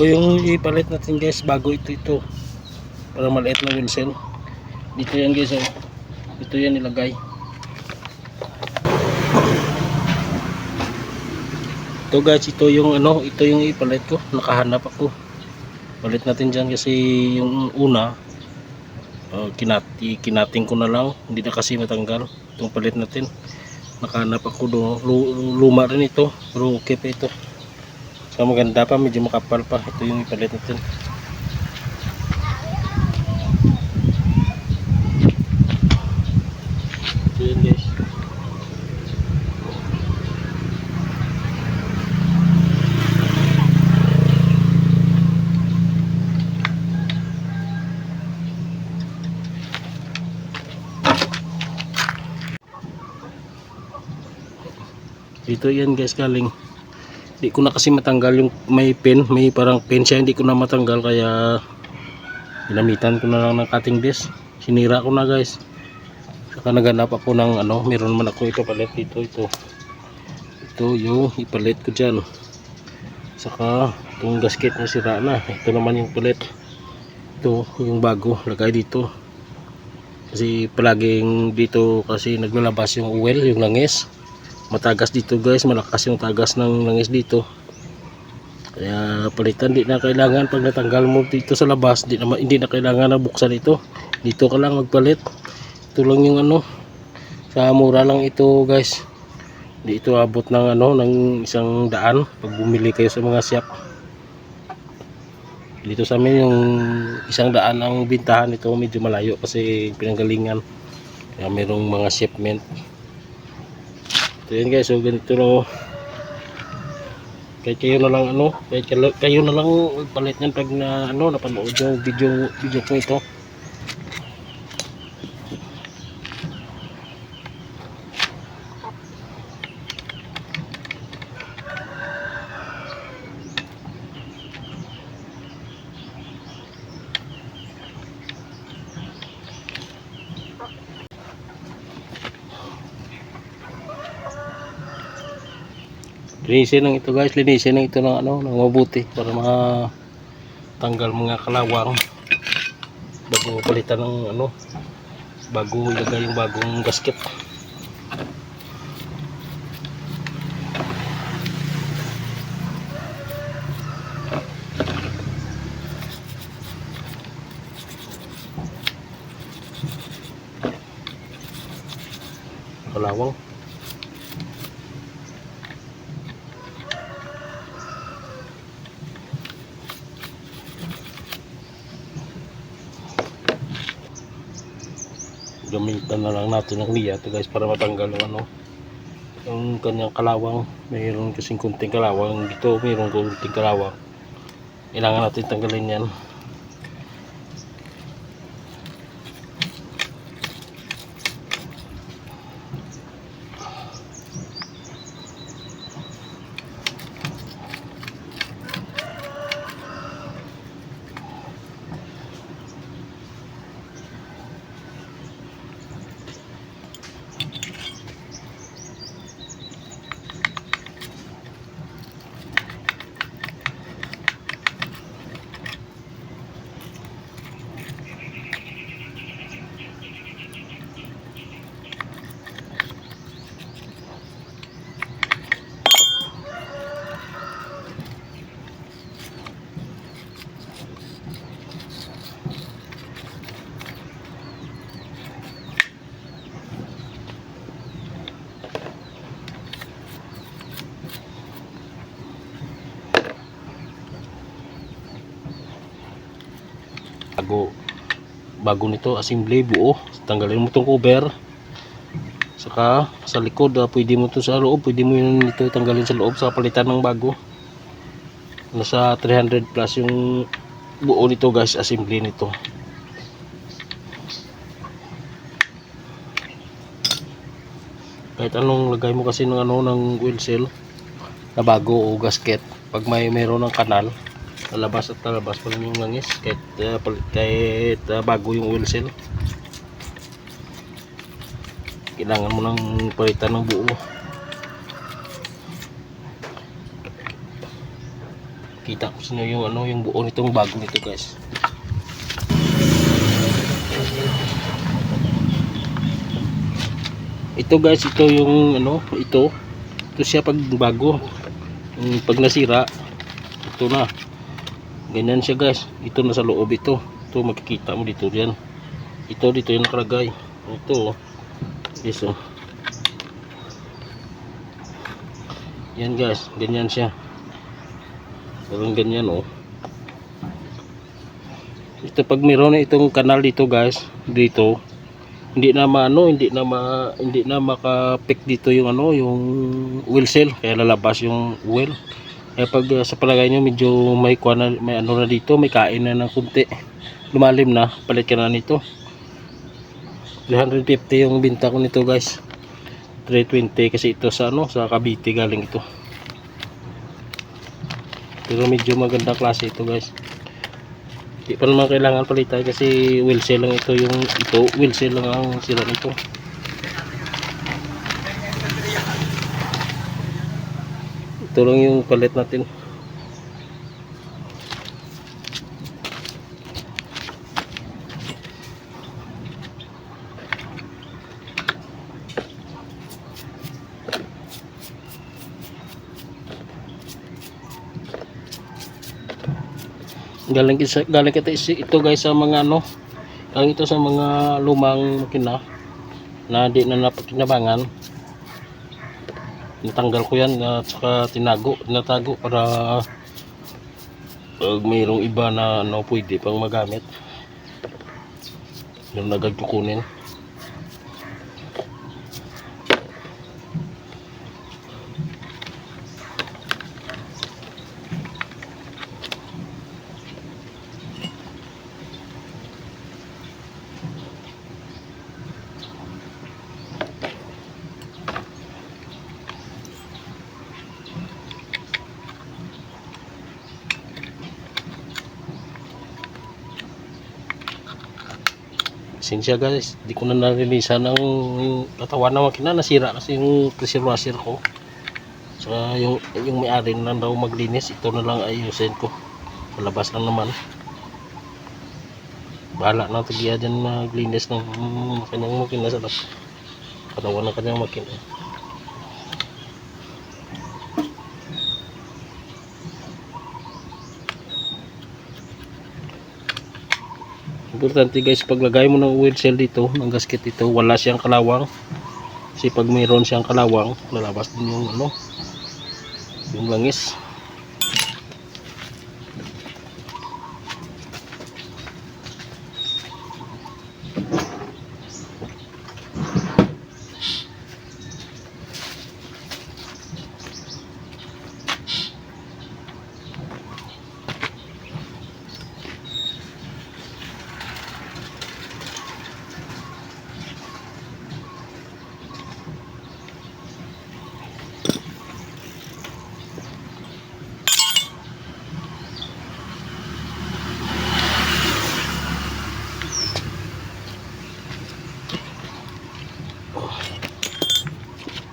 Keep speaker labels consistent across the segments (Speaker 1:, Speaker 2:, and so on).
Speaker 1: Ito yung ipalit natin guys bago ito ito. Para maliit na wheel. Dito yan guys oh. Ito yan nilagay. Ito guys, ito yung ano, ito yung ipalit ko. Nakahanap ako. Palit natin dyan kasi yung una uh, kinati, kinating ko na lang. Hindi na kasi matanggal. Itong palit natin. Nakahanap ako. Lu- Luma rin ito. Pero okay pa ito. So maganda pa, medyo makapal pa. Ito yung ipalit natin. Ito yun yan guys galing. Hindi ko na kasi matanggal yung may pin, may parang pin siya, hindi ko na matanggal kaya ginamitan ko na lang ng cutting disc. Sinira ko na guys. Saka naganap ako ng ano, meron man ako ipapalit dito ito. Ito yung ipalit ko dyan. Saka itong gasket na sira na. Ito naman yung palit. Ito yung bago, lagay dito. Kasi palaging dito kasi naglalabas yung oil, yung langis matagas dito guys. Malakas yung tagas ng langis dito. Kaya palitan di na kailangan pag natanggal mo dito sa labas di na, hindi na kailangan na buksan ito. Dito ka lang magpalit. Ito yung ano. Sa mura lang ito guys. Di ito abot ng ano ng isang daan pag bumili kayo sa mga shop dito sa amin yung isang daan ang bintahan ito medyo malayo kasi pinanggalingan. Kaya merong mga shipment So yun guys, so ganito lang oh. Kahit kayo na lang ano, kahit kayo, na lang palit niyan pag na ano, napanood yung video video ko ito. Linisin ng ito guys, linisin ng ito ng ano, ng mabuti para matanggal mga kalawang bago palitan ng ano, bago ilagay yung bagong gasket. Kalawang. Gamitan na lang natin ng liya to guys para matanggal yung ano yung kanyang kalawang. Mayroon kasing kunting kalawang. Dito mayroon kunting kalawang. Kailangan natin tanggalin yan bago bago nito assembly buo tanggalin mo tong cover. Saka sa likod ah, pwede mo to sa loob. Pwede mo yun ito tanggalin sa loob sa palitan ng bago. Nasa 300 plus yung buo nito guys assembly nito. Kahit anong lagay mo kasi ng ano ng wheel seal na bago o gasket pag may meron ng kanal talabas at talabas pa yung langis kahit, uh, kahit uh, bago yung wheel seal. Kailangan mo ng palitan ng buo. Pakita ko sa inyo yung ano yung buo nitong bago nito guys. Ito guys ito yung ano ito. Ito siya pag bago. Yung pag nasira ito na ganyan siya guys. Ito na sa loob ito. Ito makikita mo dito yan ito dito yung nakalagay. Ito oh. yes oh. Yan guys. Ganyan siya. Parang ganyan oh. Ito pag meron na itong kanal dito guys dito hindi na maano hindi na ma, hindi na maka-pick dito yung ano yung wheel cell kaya lalabas yung wheel kaya pag uh, sa palagay nyo medyo may na, may ano na dito may kain na ng kunti. Lumalim na palit ka na nito. 350 yung binta ko nito guys. 320 kasi ito sa ano sa Cavite galing ito. Pero medyo maganda klase ito guys. Hindi pa naman kailangan palitan kasi wheel cell lang ito yung ito wheel cell lang ang sira nito ito yung palit natin. Galing kita galing kita ito guys sa mga ano galing ito sa mga lumang makina na di na napakinabangan natanggal ko yan at saka tinago tinatago para pag mayroong iba na ano pwede pang magamit. Yung nagag Sinsya guys, di ko na narinisan ang katawan ng makina. Nasira kasi yung pressure washer ko. Saka yung, yung may-ari na daw maglinis. Ito na lang ayusin ko. Palabas lang naman. Bahala na tagiya dyan maglinis ng kanyang makina sa. Katawan ng kanyang makina. Importante guys, paglagay mo ng oil cell dito, ng gasket dito, wala siyang kalawang. Kasi pag mayroon siyang kalawang, lalabas din yung ano, yung langis.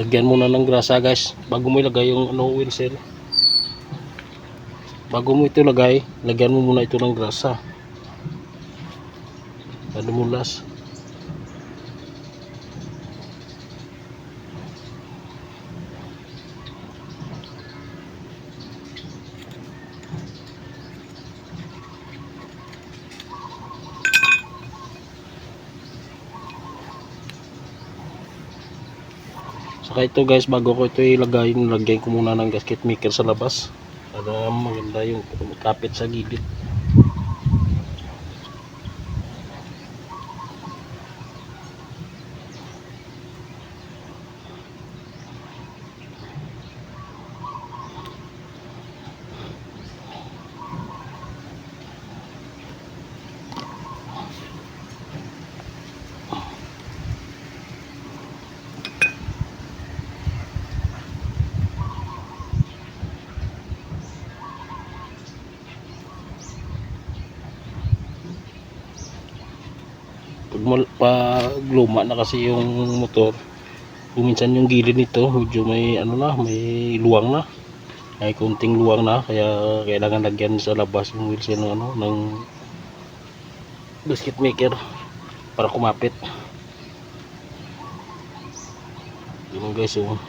Speaker 1: Lagyan mo na ng grasa guys, bago mo ilagay yung ano, oil cell. Bago mo ito lagay, lagyan mo muna ito ng grasa. Ano mo Saka ito guys, bago ko ito ilagay, nilagay ko muna ng gasket maker sa labas. Para maganda yung kapit sa gilid. Pag, pag luma na kasi yung motor minsan yung gilid nito medyo may ano na may luwang na. Ay kunting luwang na kaya kailangan lagyan sa labas yung wheels ng ano ng basket maker para kumapit. Yun guys yung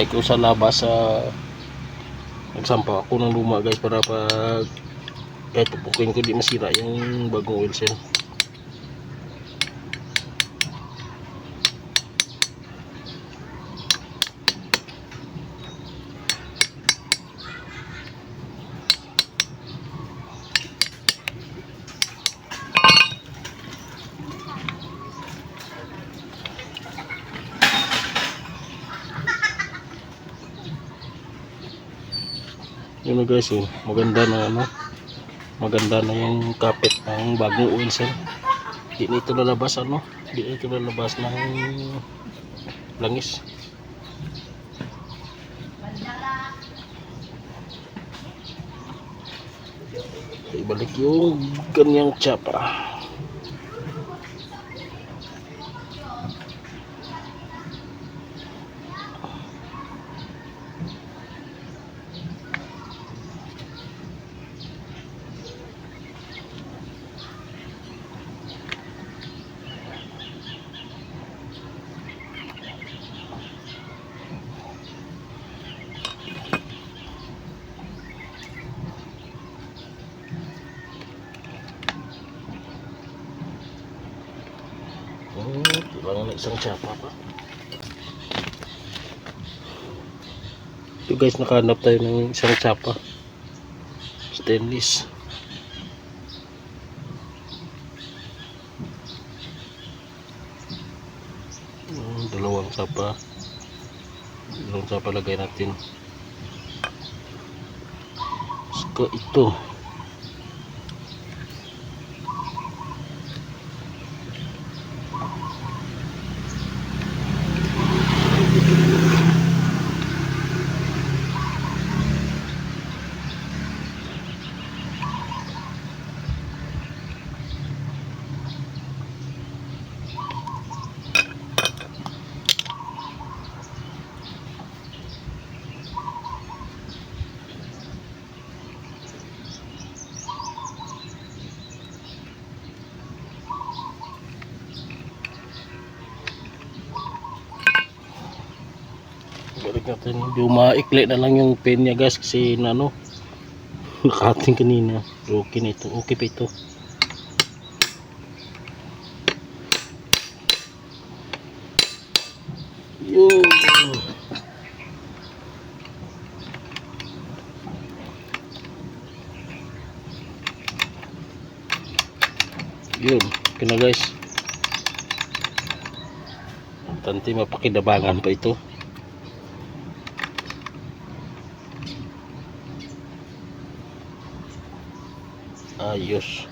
Speaker 1: kaya kung sa labas sa nagsampa ako ng luma guys para pag kahit pupukin ko di masira yung bagong oil yun na guys oh, maganda na ano maganda na yung kapit ng bagong oil di na ito lalabas ano? Di na ito lalabas ng langis. Ibalik yung ganyang tsapa Oh, kailangan na isang tsapa pa. Ito guys, nakahanap tayo ng isang tsapa. Stainless. Oh, dalawang tsapa. Dalawang tsapa lagay natin. Saka ito. Natin. Hindi maikli na lang yung pen niya guys kasi na ano nakating kanina. Okay na ito. Okay pa ito. Yun. Yun. Okay na guys. Tanti mapakidabangan pa ito. geliyor.